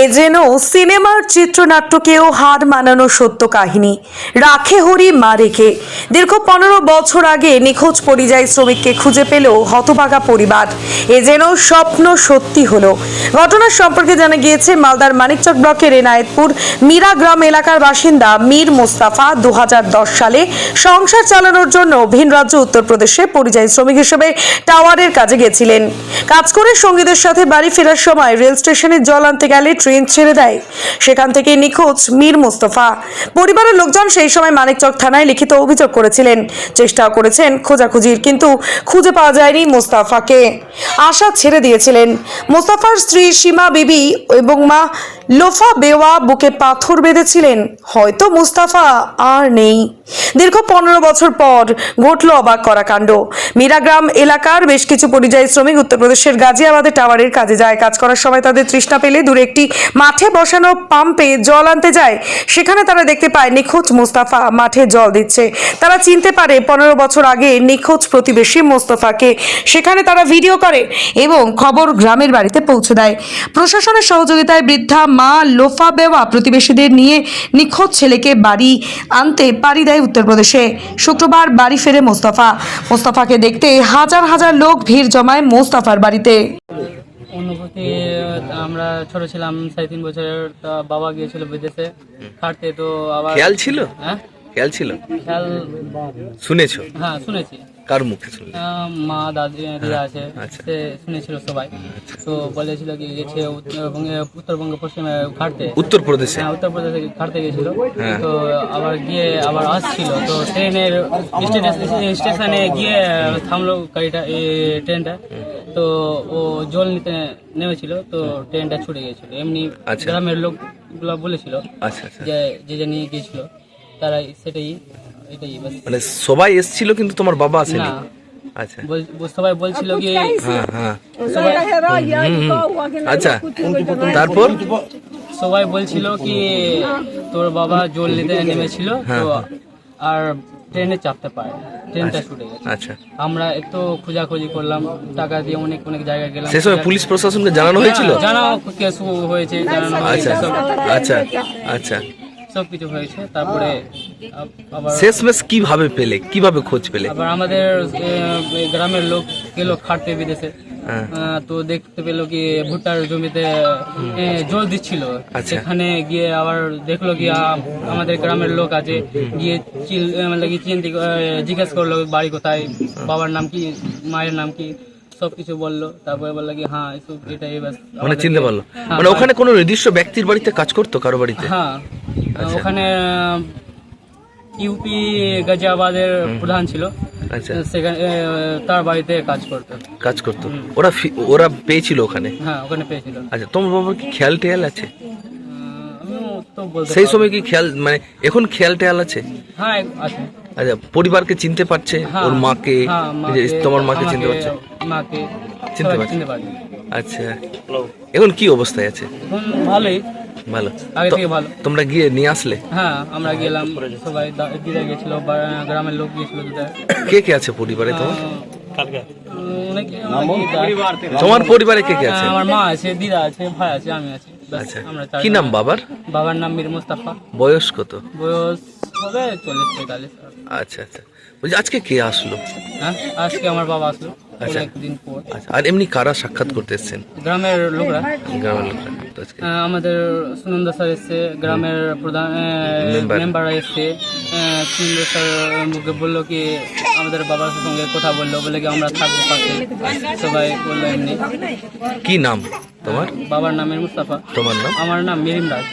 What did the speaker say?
এ যেন সিনেমার চিত্রনাট্যকেও হার মানানো সত্য কাহিনী। রাখে হরি মা রেখে দীর্ঘ পনেরো বছর আগে নিখোঁজ পরিযায়ী শ্রমিককে খুঁজে পেল হতভাগা পরিবার। এ যেন স্বপ্ন সত্যি হলো। ঘটনা সম্পর্কে জানা গিয়েছে, মালদার মানিকচক ব্লকের এনায়েতপুর মীরা গ্রাম এলাকার বাসিন্দা মীর মোস্তাফা দু হাজার দশ সালে সংসার চালানোর জন্য ভিন রাজ্য, উত্তরপ্রদেশে পরিযায়ী শ্রমিক হিসেবে টাওয়ারের কাজে গেছিলেন। কাজ করে সঙ্গীদের সাথে বাড়ি ফেরার সময় রেল স্টেশনে জল আনতে গেলে ট্রেন ছেড়ে দেয়। সেখান থেকে নিখোঁজ মীর মোস্তফা। পরিবারের লোকজন সেই সময় মানিকচক থানায় লিখিত অভিযোগ করেছিলেন। চেষ্টাও করেছেন খোঁজাখুঁজির, কিন্তু খুঁজে পাওয়া যায়নি মোস্তাফাকে। আশা ছেড়ে দিয়েছিলেন। মোস্তাফার স্ত্রী সীমা বিবি এবং মা লোফা বেওয়া বুকে পাথর বেঁধেছিলেন। হয়তো মুস্তাফা আর নেই। দীর্ঘ পনেরো বছর পর ঘটল অবাক করা কাণ্ড মীরাগ্রাম এলাকার বেশ কিছু পরিযায়ী শ্রমিক উত্তরপ্রদেশের গাজিয়াবাদে টাওয়ারের কাজে যায়। কাজ করার সময় তাদের তৃষ্ণা পেলে দূরে একটি মাঠে বসানো পাম্পে জল আনতে যায়। সেখানে তারা দেখতে পায় নিখোঁজ মুস্তাফা মাঠে জল দিচ্ছে। তারা চিনতে পারে পনেরো বছর আগে নিখোঁজ প্রতিবেশী মোস্তফাকে। সেখানে তারা ভিডিও করে এবং খবর গ্রামের বাড়িতে পৌঁছে দেয়। প্রশাসনের সহযোগিতায় বৃদ্ধা মা লোফা বেওয়া প্রতিবেশীদের নিয়ে নিখোঁজ ছেলেকে বাড়ি আনতে পাড়ি দেয় উত্তরপ্রদেশে। শুক্রবার বাড়ি ফেরে মোস্তফা। মোস্তফাকে দেখতে হাজার হাজার লোক ভিড় জমায় মোস্তফার বাড়িতে। অনুভূতি আমরা ছোট ছিলাম সাড়ে তিন বছরের বাবা গিয়েছিল বিদেশে খাটতে তো আবার খেয়াল ছিল? হ্যাঁ? খেয়াল ছিল? খেয়াল শুনেছো? হ্যাঁ শুনেছি। কার মুখে শুনলে? মা দাদি দিদা আছে আচ্ছা। সে শুনেছিল সবাই। তো বলেছিল কি গেছে উত্তরবঙ্গে উত্তরবঙ্গ পশ্চিমে খাটতে উত্তরপ্রদেশে? হ্যাঁ উত্তরপ্রদেশে খাটতে গেছিল হ্যাঁ। তো আবার গিয়ে আবার আসছিল। তো ট্রেনের স্টেশন- স্টেশনে গিয়ে থামলো গাড়িটা ট্রেনটা। তো ও জল নিতে নেমেছিল তো ট্রেনটা ছুটে গিয়েছিল। এমনি আচ্ছা। গ্রামের লোকগুলো বলেছিল আচ্ছা আচ্ছা। যে যে যে নিয়ে গিয়েছিল তারা সেটাই এটাই মানে সবাই এসেছিল কিন্তু তোমার বাবা আসেনি? না। আচ্ছা। বল- বল- সবাই বলছিল কি হ্যাঁ হ্যাঁ। আচ্ছা। তারপর? সবাই বলছিল কি তোর বাবা জল নিতে নেমেছিল তো আর ট্রেনে চাপতে পারে ট্রেনটা ছুটে গেছে। আচ্ছা। আমরা একটু খোঁজাখুঁজি করলাম টাকা দিয়ে অনেক অনেক জায়গায় গেলাম। সে সময় পুলিশ প্রশাসনকে জানানো হয়েছিল? হ্যাঁ, জানাও কেস হয়েছে জানানো হয়েছে আচ্ছা আচ্ছা আচ্ছা। সব কিছু হয়েছে তারপরে শেষমেশ কীভাবে পেলে? কীভাবে খোঁজ পেলে? আবার আমাদের গ্রামের লোক গেল খাটতে বিদেশে। তো দেখতে পেল কি ভুট্টার জমিতে জল দিচ্ছিল। আচ্ছা। সেখানে গিয়ে আবার দেখল কি আমাদের গ্রামের লোক আছে। গিয়ে চিল মানে কি চিন্তি জিজ্ঞেস করল বাড়ি কোথায়? বাবার নাম কি? মায়ের নাম কি? সব কিছু বলল। তারপরে বলল কি হ্যাঁ এটাই মানে চিনতে পারল। হ্যাঁ, মানে ওখানে কোনো নির্দিষ্ট ব্যক্তির বাড়িতে কাজ করতো কারও বাড়িতে? হ্যাঁ। আচ্ছা। ওখানে ইউপি গাজিয়াবাদের প্রধান ছিল। আচ্ছা। সেখানে তার বাড়িতে কাজ করতো। কাজ করতো। ওরা ফি- ওরা পেয়েছিল ওখানে? হ্যাঁ ওখানে পেয়েছিল। আচ্ছা তোমার বাবার কি খেয়াল টেয়াল আছে? সেই সময় কি খেয়াল মানে এখন খেয়াল টেয়াল আছে? হ্যাঁ আছে। আচ্ছা পরিবারকে চিনতে পারছে? হ্যাঁ, ওর মাকে? হ্যাঁ, এই যে মাকে, তোমার মাকে চিনতে পারছে? মাকে চিনতে পারছে? আচ্ছা। এখন কি অবস্থায় আছে? এখন ভালোই। ভালো। আগে থেকে ভালো। তোমরা গিয়ে নিয়ে আসলে? হ্যাঁ আমরা গেলাম সবাই দিদা গেছিল গ্রামের লোক গিয়েছিল দিদা কে কে আছে পরিবারে তোমার? তোমার পরিবারে কে কে আছে? হ্যাঁ, আমার মা আছে দিদা আছে ভাই আছে আমি আছি। আচ্ছা। কি নাম বাবার? বাবার নাম মীর মুস্তাফা। বয়স কত? বয়স হবে চল্লিশ পঁয়তাল্লিশ। আচ্ছা আচ্ছা। বলছি আজকে কে আসলো? হ্যাঁ আজকে আমার বাবা আসলো। অনেকদিন পর। আচ্ছা আর এমনি কারা সাক্ষাৎ করতে এসছেন? গ্রামের লোকরা। গ্রামের লোকরা আমাদের সুনন্দ স্যার এসছে গ্রামের প্রধান মেম্বার। মেম্বাররা এসছে। সুনন্দ স্যার মুখে বলল কি আমাদের বাবার সঙ্গে কথা বলল বলে কি আমরা থাকব পাশে। সবাই বলল এমনি। কি নাম তোমার? বাবার নামের মুস্তাফা। তোমার নাম? আমার নাম মিরিম রাজ